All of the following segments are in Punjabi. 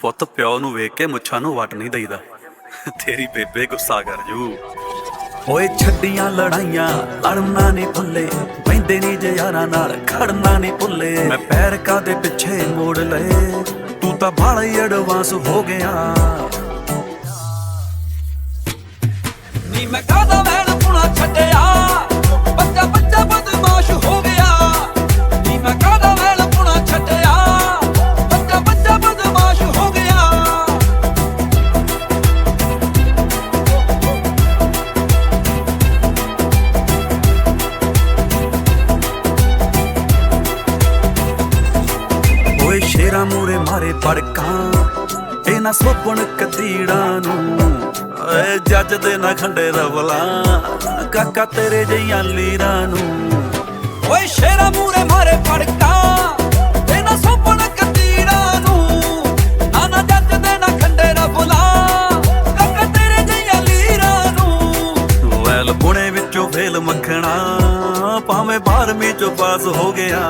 ਪੁੱਤ ਪਿਓ ਨੂੰ ਵੇਖ ਕੇ ਮੁੱਛਾਂ ਨੂੰ ਵਟ ਨਹੀਂ ਦਈਦਾ। ਤੇਰੀ ਬੇਬੇ ਗੁੱਸਾ ਕਰ ਜੂ। ਓਏ ਛੱਡੀਆਂ ਲੜਾਈਆਂ ਲੜਨਾ ਨਹੀਂ ਭੁੱਲੇ। ਬੈਂਦੇ ਨਹੀਂ ਜੇ ਯਾਰਾਂ ਨਾਲ, ਖੜਨਾ ਨਹੀਂ ਭੁੱਲੇ। ਮੈਂ ਪੈਰ ਕਾਦੇ ਪਿੱਛੇ ਮੋੜ ਲਏ? ਤੂੰ ਤਾਂ ਬਾਹਲਾ ਹੀ ਐਡਵਾਂਸ ਹੋ ਗਿਆ। ਨੀ ਮੈਂ ਕਾਦਾ ਓਏ ਮੂਰੇ ਮਾਰੇ ਪੜਕਾਂ ਇਹ ਨਾ ਸੋਪਣ ਕਤੀੜਾਂ ਨੂੰ। ਓਏ ਜੱਜ ਦੇ ਨਾ ਖੰਡੇ ਰਵਲਾ, ਕਾਕਾ ਤੇਰੇ ਜਈਆਂ ਲੀਰਾਂ ਨੂੰ। ਓਏ ਸ਼ੇਰਾ ਮੂਰੇ ਮਾਰੇ ਫੜਕਾ ਪੁਣੇ ਵਿੱਚੋਂ ਫੇਲ ਮੱਖਣਾ, ਭਾਵੇਂ 12ਵੀਂ ਚੋਂ ਪਾਸ ਹੋ ਗਿਆ।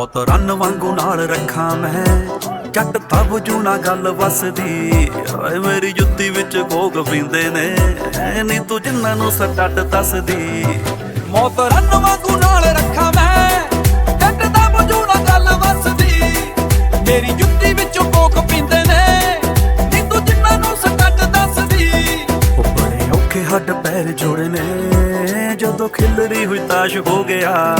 ਬਹੁਤ ਰਨ ਵਾਂਗੂ ਨਾਲ ਰੱਖਾਂ ਮੈਂ। ਜੱਟ ਤਬ ਜੂ ਨਾ ਗੱਲ ਵਸਦੀ। ਓਏ ਮੇਰੀ ਜੁੱਤੀ ਵਿੱਚ ਕੋਕ ਪੀਂਦੇ ਨੇ। ਨੀ ਤੂੰ ਜਿੰਨਾਂ ਨੂੰ ਸੱਟ ਦੱਸਦੀ। ਮੌਤ ਰਨ ਵਾਂਗੂ ਨਾਲ ਰੱਖਾਂ ਮੈਂ। ਜੱਟ ਦਾ ਬਜੂ ਨਾ ਗੱਲ ਵਸਦੀ। ਮੇਰੀ ਜੁੱਤੀ ਵਿੱਚੋਂ ਕੋਕ ਪੀਂਦੇ ਨੇ। ਨੀ ਤੂੰ ਜਿੰਨਾਂ ਨੂੰ ਸਟੱਟ ਦੱਸਦੀ। ਉਹ ਬੜੇ ਔਖੇ ਹੱਡ ਪੈਰ ਜੋੜੇ ਨੇ। ਜਦੋਂ ਖਿਲਰੀ ਹੋਈ ਤਾਸ਼ ਹੋ ਗਿਆ।